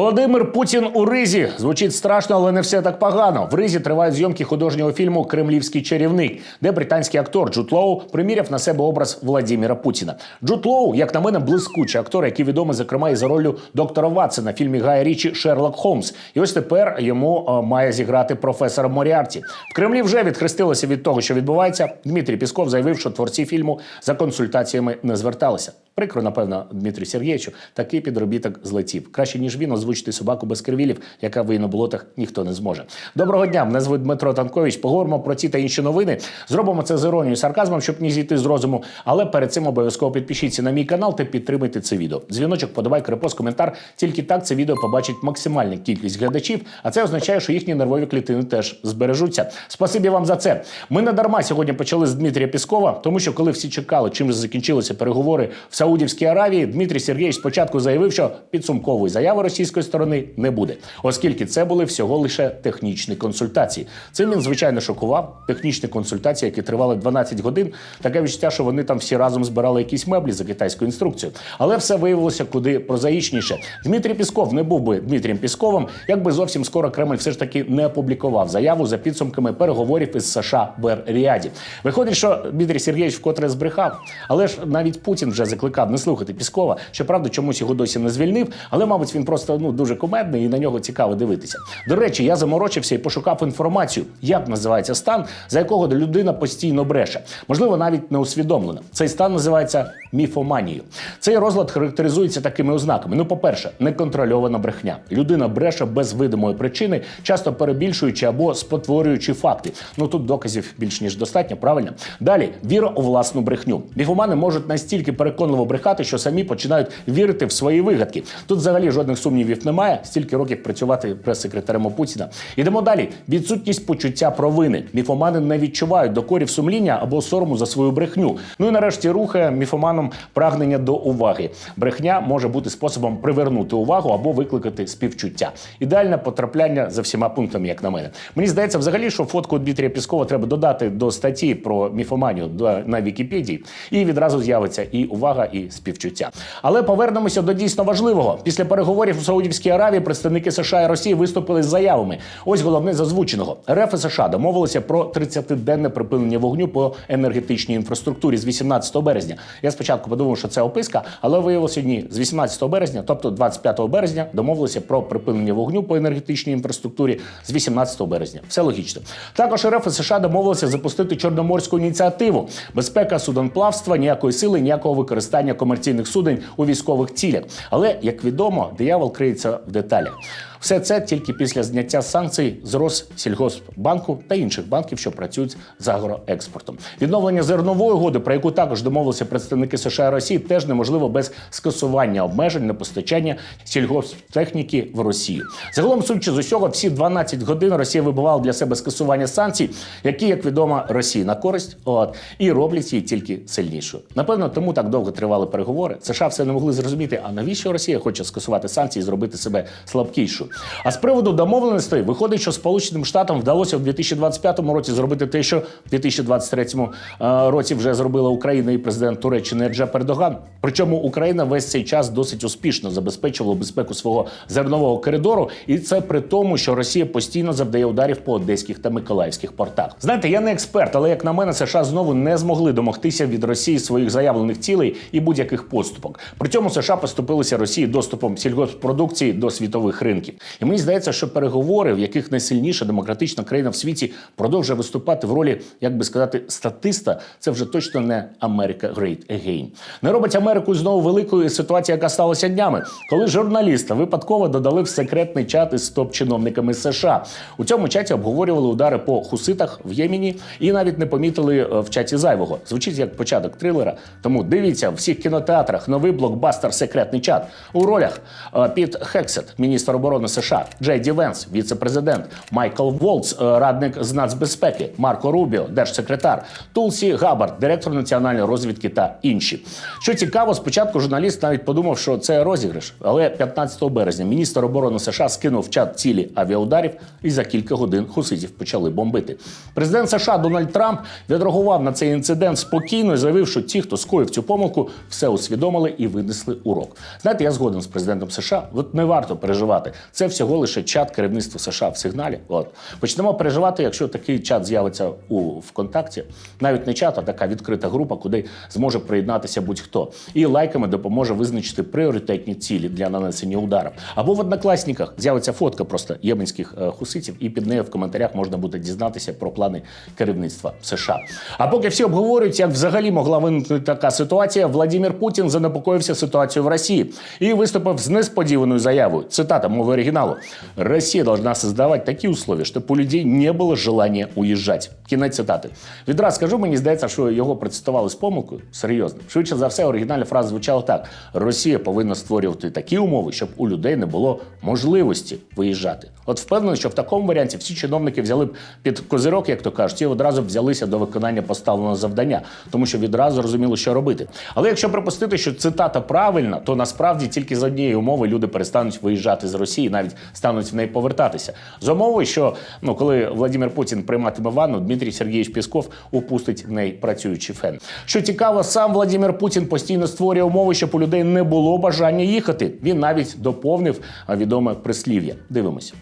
Володимир Путін у Ризі звучить страшно, але не все так погано. В Ризі тривають зйомки художнього фільму Кремлівський чарівник, де британський актор Джуд Лоу приміряв на себе образ Владіміра Путіна. Джуд Лоу, як на мене, блискучий актор, який відомий зокрема і за роллю доктора Ватсона в фільмі Гая Річі Шерлок Холмс. І ось тепер йому е, має зіграти професора Моріарті. В Кремлі вже відхрестилося від того, що відбувається. Дмитрій Пісков заявив, що творці фільму за консультаціями не зверталися. Прикро, напевно, Дмитрію Сергійовичу, такий підробіток злетів. Краще ніж він озвучити собаку без кривілів, яка виє на ніхто не зможе. Доброго дня, мене звуть Дмитро Танкович. Поговоримо про ці та інші новини. Зробимо це з іронією і сарказмом, щоб не зійти з розуму. Але перед цим обов'язково підпишіться на мій канал та підтримайте це відео. Дзвіночок, подавай репост, коментар. Тільки так це відео побачить максимальна кількість глядачів, а це означає, що їхні нервові клітини теж збережуться. Спасибі вам за це. Ми не дарма сьогодні почали з Дмитрія Піскова, тому що коли всі чекали, чим закінчилися переговори в Саудівській Аравії, Дмитрій Сергійович спочатку заявив, що підсумкової заяви російської сторони не буде, оскільки це були всього лише технічні консультації. Цим він звичайно шокував. Технічні консультації, які тривали 12 годин. Таке відчуття, що вони там всі разом збирали якісь меблі за китайською інструкцією. Але все виявилося куди прозаїчніше. Дмитрій Пісков не був би Дмитрієм Пісковим, якби зовсім скоро Кремль все ж таки не опублікував заяву за підсумками переговорів із США в Ер-Ріаді. Виходить, що Дмитрій Сергійович вкотре збрехав, але ж навіть Путін вже закликав не слухати Піскова. Щоправда, чомусь його досі не звільнив, але, мабуть, він просто ну дуже кумедний і на нього цікаво дивитися. До речі, я заморочився і пошукав інформацію, як називається стан, за якого людина постійно бреше. Можливо, навіть не усвідомлено. Цей стан називається міфоманією. Цей розлад характеризується такими ознаками. Ну, по-перше, неконтрольована брехня. Людина бреше без видимої причини, часто перебільшуючи або спотворюючи факти. Ну тут доказів більш ніж достатньо, правильно. Далі віра у власну брехню. Міфомани можуть настільки переконливо брехати, що самі починають вірити в свої вигадки. Тут взагалі жодних сумнівів немає. Стільки років працювати прес-секретарем у Путіна. Ідемо далі. Відсутність почуття провини. Міфомани не відчувають докорів сумління або сорому за свою брехню. Ну і нарешті рухає міфоманом прагнення до уваги. Брехня може бути способом привернути увагу або викликати співчуття. Ідеальне потрапляння за всіма пунктами, як на мене. Мені здається, взагалі, що фотку Дмитрія Піскова треба додати до статті про міфоманію на Вікіпедії, і відразу з'явиться і увага, і співчуття. Але повернемося до дійсно важливого. Після переговорів у Саудівській Аравії представники США і Росії виступили з заявами. Ось головне з озвученого. РФ і США домовилися про 30-денне припинення вогню по енергетичній інфраструктурі з 18 березня. Я спочатку подумав, що це описка, але виявилося ні. З 18 березня, тобто 25 березня, домовилися про припинення вогню по енергетичній інфраструктурі з 18 березня. Все логічно. Також РФ і США домовилися запустити чорноморську ініціативу. Безпека суденплавства, ніякої сили, ніякого використання комерційних суден у військових цілях. Але як відомо, диявол криється в деталях. Все це тільки після зняття санкцій з Россільгоспбанку та інших банків, що працюють з агроекспортом. Відновлення зернової угоди, про яку також домовилися представники США і Росії, теж неможливо без скасування обмежень на постачання сільгосптехніки в Росію. Загалом, судячи з усього, всі 12 годин Росія вибивала для себе скасування санкцій, які, як відомо, Росії на користь, от і роблять її тільки сильнішою. Напевно, тому так довго тривали переговори. США все не могли зрозуміти, а навіщо Росія хоче скасувати санкції і зробити себе слабкішою. А з приводу домовленостей виходить, що Сполученим Штатам вдалося в 2025 році зробити те, що в 2023 е, році вже зробила Україна і президент Туреччини Реджеп Ердоган. Причому Україна весь цей час досить успішно забезпечувала безпеку свого зернового коридору, і це при тому, що Росія постійно завдає ударів по одеських та миколаївських портах. Знаєте, я не експерт, але як на мене, США знову не змогли домогтися від Росії своїх заявлених цілей і будь-яких поступок. При цьому США поступилися Росії доступом сільгоспродукції до світових ринків. І мені здається, що переговори, в яких найсильніша демократична країна в світі продовжує виступати в ролі, як би сказати, статиста, це вже точно не Америка Great Again. Не робить Америку знову великою ситуація, яка сталася днями, коли журналіста випадково додали в секретний чат із топ-чиновниками США. У цьому чаті обговорювали удари по хуситах в Ємені і навіть не помітили е, в чаті зайвого. Звучить як початок трилера. Тому дивіться в всіх кінотеатрах новий блокбастер Секретний чат у ролях е, Піт Хексет, міністр оборони США, Джей Ді Венс, віце-президент, Майкл Волц, е, радник з нацбезпеки, Марко Рубіо, держсекретар, Тулсі Габард, директор національної розвідки та інші. Що цікаво, спочатку журналіст навіть подумав, що це розіграш, але 15 березня міністр оборони США скинув в чат цілі авіаударів, і за кілька годин хуситів почали бомбити. Президент США Дональд Трамп відреагував на цей інцидент спокійно і заявив, що ті, хто скоїв цю помилку, все усвідомили і винесли урок. Знаєте, я згоден з президентом США. От не варто переживати. Це всього лише чат керівництва США в сигналі. От почнемо переживати, якщо такий чат з'явиться у ВКонтакті. Навіть не чат, а така відкрита група, куди зможе приєднатися будь-хто. І лайками допоможе визначити пріоритетні цілі для нанесення удару. Або в однокласниках з'явиться фотка просто єменських е, хуситів, і під нею в коментарях можна буде дізнатися про плани керівництва США. А поки всі обговорюють, як взагалі могла виникнути така ситуація, Владимир Путін занепокоївся ситуацією в Росії і виступив з несподіваною заявою. Цитата мови оригіналу: Росія должна создавати такі условия, щоб у людей не було желання уїжджати. Кінець цитати. Відразу скажу, мені здається, що його процитували з помилкою. Серйозно. Швидше за все, оригінальна фраза звучала так: Росія повинна створювати такі умови, щоб у людей не було можливості виїжджати. От впевнений, що в такому варіанті всі чиновники взяли б під козирок, як то кажуть, і одразу взялися до виконання поставленого завдання, тому що відразу розуміли, що робити. Але якщо припустити, що цитата правильна, то насправді тільки з однієї умови люди перестануть виїжджати з Росії, навіть стануть в неї повертатися. З умови, що ну коли Владимир Путін прийматиме ванну, Дмитрій Сергійович Пісков упустить в неї працюючий фен. Що цікаво, сам Владимир Путін постійно створює умови, щоб у людей не було бажання їхати. Він навіть доповнив а, відоме прислів'я. Дивимося.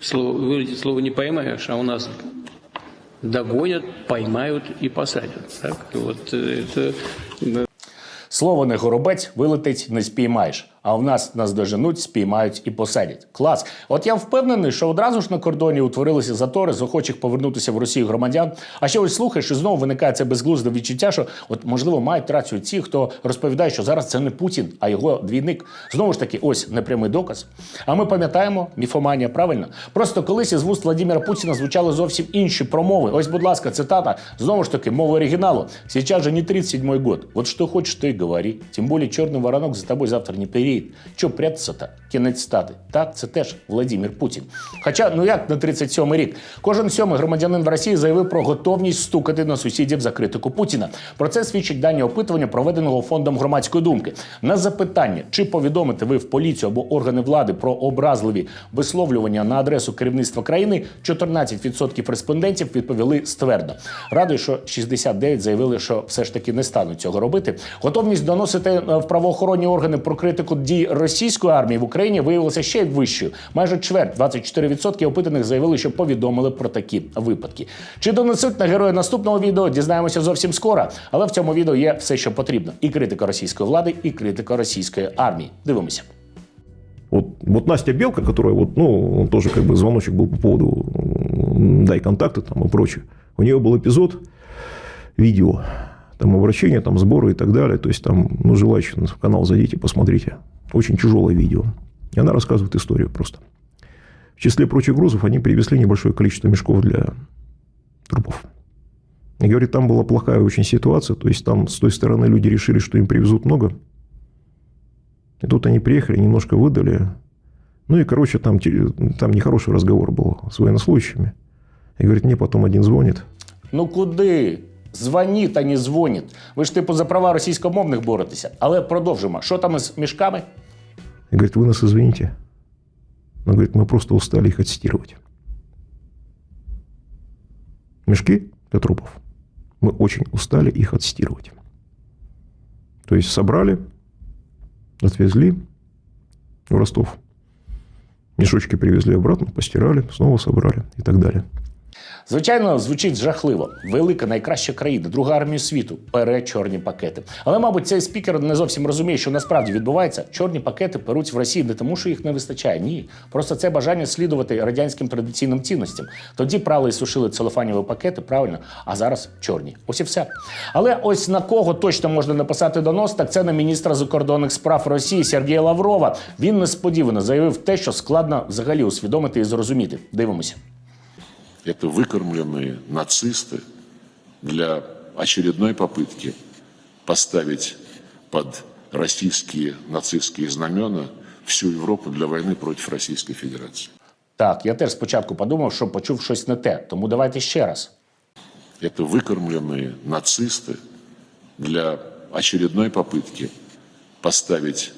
Слово, вылетит слово не поймаешь, а у нас догонят, поймают и посадят. Так? Вот э, это э, Слово не горобець, вилетить, не спіймаєш. А в нас нас доженуть, спіймають і посадять. Клас. От я впевнений, що одразу ж на кордоні утворилися затори з охочих повернутися в Росію громадян. А ще ось слухаєш, і знову виникає це безглузде відчуття, що от можливо мають рацію ті, хто розповідає, що зараз це не Путін, а його двійник. Знову ж таки, ось непрямий доказ. А ми пам'ятаємо міфоманія, правильно? Просто колись із вуст Владимира Путіна звучали зовсім інші промови. Ось, будь ласка, цитата знову ж таки мова оригіналу. Сейчас же не 37-й год. Вот что хочешь, то и говори. Тем более черный воронок за тобой завтра не переедет. Чого прятатися-то? Кінець стати. Так, це теж Владимир Путін. Хоча, ну як на 37-й рік, кожен сьомий громадянин в Росії заявив про готовність стукати на сусідів за критику Путіна. Про це свідчить дані опитування, проведеного фондом громадської думки. На запитання, чи повідомите ви в поліцію або органи влади про образливі висловлювання на адресу керівництва країни, 14% респондентів відповіли ствердно. Радий, що 69 заявили, що все ж таки не стануть цього робити. Готовність доносити е, в правоохоронні органи про критику дій російської армії в Україні виявилася ще вищою. Майже чверть 24% опитаних заявили, що повідомили про такі випадки. Чи донесуть на героя наступного відео? Дізнаємося зовсім скоро. Але в цьому відео є все, що потрібно: і критика російської влади, і критика російської армії. Дивимося. Вот, вот Настя Белка, которая вот, ну, тоже как бы звоночек был по поводу м, дай контакты там и прочее. У нее был эпизод, видео, там обращение, там сборы и так далее. То есть там, ну, желающие в канал зайдите, посмотрите. Очень тяжелое видео. И она рассказывает историю просто. В числе прочих грузов они привезли небольшое количество мешков для трупов. И говорит, там была плохая очень ситуация. То есть там с той стороны люди решили, что им привезут много. И тут они приехали, немножко выдали. Ну и, короче, там, там нехороший разговор был с военнослужащими. И говорит, мне потом один звонит. Ну куди? Звоніть, а не дзвоніть. Ви ж типу за права російськомовних боретеся. Але продовжимо. Що там із мішками? И говорит, вы нас извините. Но, говорит, мы просто устали их отстирывать. Мешки для трупов. Мы очень устали их отстирывать. То есть собрали, отвезли в Ростов. Мешочки привезли обратно, постирали, снова собрали и так далее. Звичайно, звучить жахливо. Велика найкраща країна, друга армія світу пере чорні пакети. Але, мабуть, цей спікер не зовсім розуміє, що насправді відбувається. Чорні пакети перуть в Росії не тому, що їх не вистачає. Ні, просто це бажання слідувати радянським традиційним цінностям. Тоді прали і сушили целофаніві пакети, правильно, а зараз чорні. Ось і все. Але ось на кого точно можна написати донос, так це на міністра закордонних справ Росії Сергія Лаврова. Він несподівано заявив те, що складно взагалі усвідомити і зрозуміти. Дивимося. Это выкормленные нацисты для очередной попытки поставить под российские нацистские знамена всю Европу для войны против Российской Федерации. Так, я теж спочатку подумав, що почув щось не те. Тому давайте ще раз. Это выкормленные нацисты для очередной попытки поставить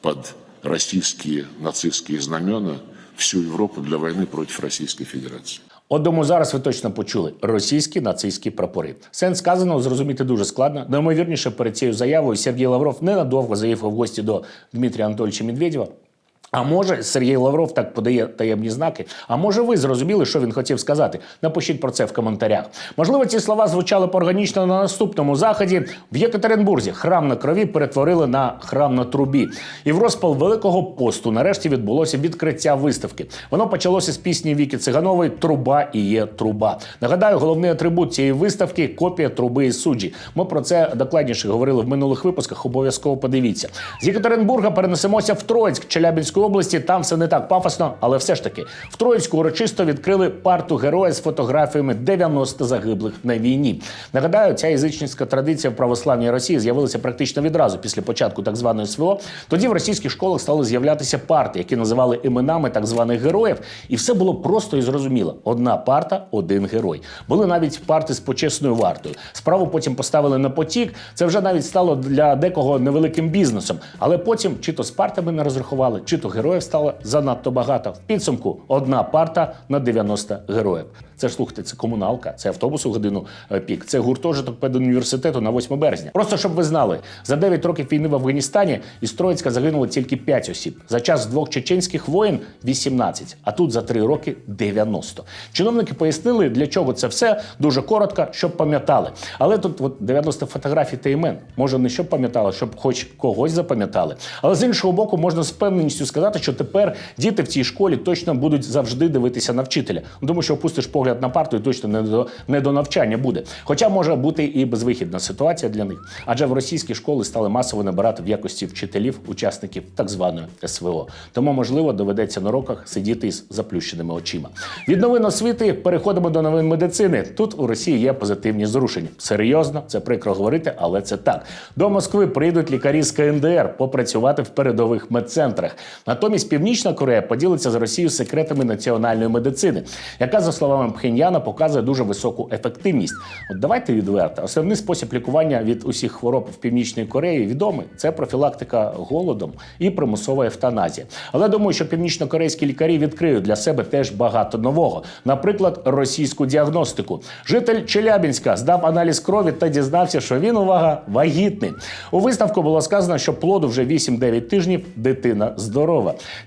под российские нацистские знамена всю Европу для войны против Российской Федерации. От тому зараз ви точно почули російські нацистські прапори. Сенс сказаного зрозуміти дуже складно. Наймовірніше перед цією заявою Сергій Лавров ненадовго заїхав в гості до Дмитрія Анатольовича Медведєва. А може, Сергій Лавров так подає таємні знаки. А може, ви зрозуміли, що він хотів сказати? Напишіть про це в коментарях. Можливо, ці слова звучали б органічно на наступному заході. В Єкатеринбурзі храм на крові перетворили на храм на трубі. І в розпал Великого посту нарешті відбулося відкриття виставки. Воно почалося з пісні Віки Циганової Труба і є труба. Нагадаю, головний атрибут цієї виставки копія труби і суджі. Ми про це докладніше говорили в минулих випусках. Обов'язково подивіться. З Єкатеринбурга перенесемося в Троїцьк Області. Там все не так пафосно, але все ж таки в Троїцьку урочисто відкрили парту героя з фотографіями 90 загиблих на війні. Нагадаю, ця язичницька традиція в православній Росії з'явилася практично відразу після початку так званої СВО. Тоді в російських школах стали з'являтися парти, які називали іменами так званих героїв, і все було просто і зрозуміло: одна парта, один герой. Були навіть парти з почесною вартою. Справу потім поставили на потік. Це вже навіть стало для декого невеликим бізнесом. Але потім чи то з партами не розрахували, чи то героїв стало занадто багато. В підсумку одна парта на 90 героїв. Це ж слухайте, це комуналка, це автобус у годину е, пік, це гуртожиток педуніверситету на 8 березня. Просто щоб ви знали, за 9 років війни в Афганістані із Троїцька загинуло тільки 5 осіб. За час двох чеченських воєн 18, а тут за 3 роки 90. Чиновники пояснили, для чого це все дуже коротко, щоб пам'ятали. Але тут от 90 фотографій та імен. Може, не щоб пам'ятали, щоб хоч когось запам'ятали. Але з іншого боку, можна з впевненістю сказати, що тепер діти в цій школі точно будуть завжди дивитися на вчителя. Ну, Тому що опустиш погляд на парту і точно не до, не до навчання буде. Хоча може бути і безвихідна ситуація для них. Адже в російські школи стали масово набирати в якості вчителів, учасників так званої СВО. Тому, можливо, доведеться на роках сидіти із заплющеними очима. Від новин освіти переходимо до новин медицини. Тут у Росії є позитивні зрушення. Серйозно, це прикро говорити, але це так. До Москви прийдуть лікарі з КНДР попрацювати в передових медцентрах. Натомість Північна Корея поділиться з Росією секретами національної медицини, яка, за словами Пхеньяна, показує дуже високу ефективність. От давайте відверто. Основний спосіб лікування від усіх хвороб в Північній Кореї відомий це профілактика голодом і примусова евтаназія. Але думаю, що північнокорейські лікарі відкриють для себе теж багато нового. Наприклад, російську діагностику. Житель Челябінська здав аналіз крові та дізнався, що він увага вагітний. У висновку було сказано, що плоду вже 8-9 тижнів, дитина здорова.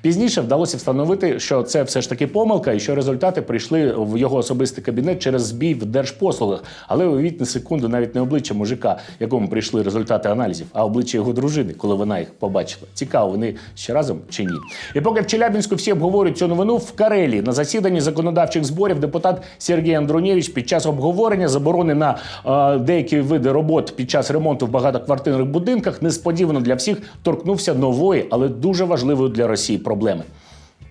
Пізніше вдалося встановити, що це все ж таки помилка, і що результати прийшли в його особистий кабінет через збій в держпослугах. Але уявіть на секунду навіть не обличчя мужика, якому прийшли результати аналізів, а обличчя його дружини, коли вона їх побачила. Цікаво, вони ще разом чи ні. І поки в Челябінську всі обговорюють цю новину в Карелії на засіданні законодавчих зборів депутат Сергій Андронєвич під час обговорення заборони на е, деякі види робот під час ремонту в багатоквартирних будинках несподівано для всіх торкнувся нової, але дуже важливої для Росії проблеми.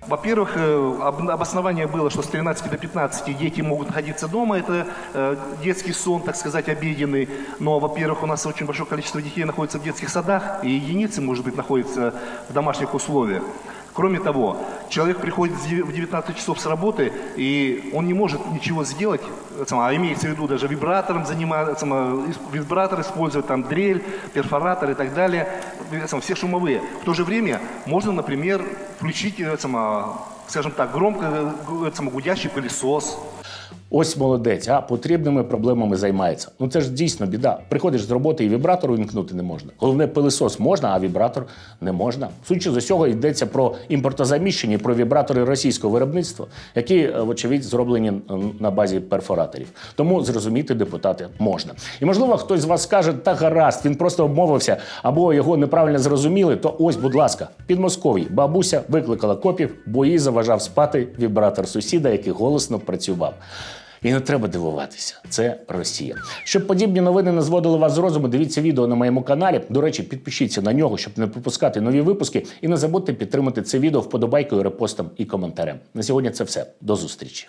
Во-первых, э, об- обоснование было, что с 13 до 15 дети могут находиться дома. Это э, детский сон, так сказать, обеденный. Но, во-первых, у нас очень большое количество детей находится в детских садах, и единицы, может быть, находятся в домашних условиях. Кроме того, человек приходит в дев- в 19 часов с работы, и он не может ничего сделать, э, а имеется в виду даже вибратором заниматься, э, вибратор использовать, там дрель, перфоратор и так далее, э, все шумовые. В то же время можно, например, включить, а, скажем так, громко гудящий пылесос, Ось молодець, а потрібними проблемами займається. Ну це ж дійсно біда. Приходиш з роботи і вібратор увімкнути не можна. Головне, пилисос можна, а вібратор не можна. Судячи з усього, йдеться про імпортозаміщення, про вібратори російського виробництва, які, е, вочевидь, зроблені на базі перфораторів. Тому зрозуміти депутати можна. І можливо, хтось з вас скаже, та гаразд, він просто обмовився або його неправильно зрозуміли. То ось, будь ласка, під Московій бабуся викликала копів, бо їй заважав спати вібратор сусіда, який голосно працював. І не треба дивуватися, це Росія. Щоб подібні новини не зводили вас з розуму, дивіться відео на моєму каналі. До речі, підпишіться на нього, щоб не пропускати нові випуски. І не забудьте підтримати це відео вподобайкою, репостом і коментарем. На сьогодні це все. До зустрічі.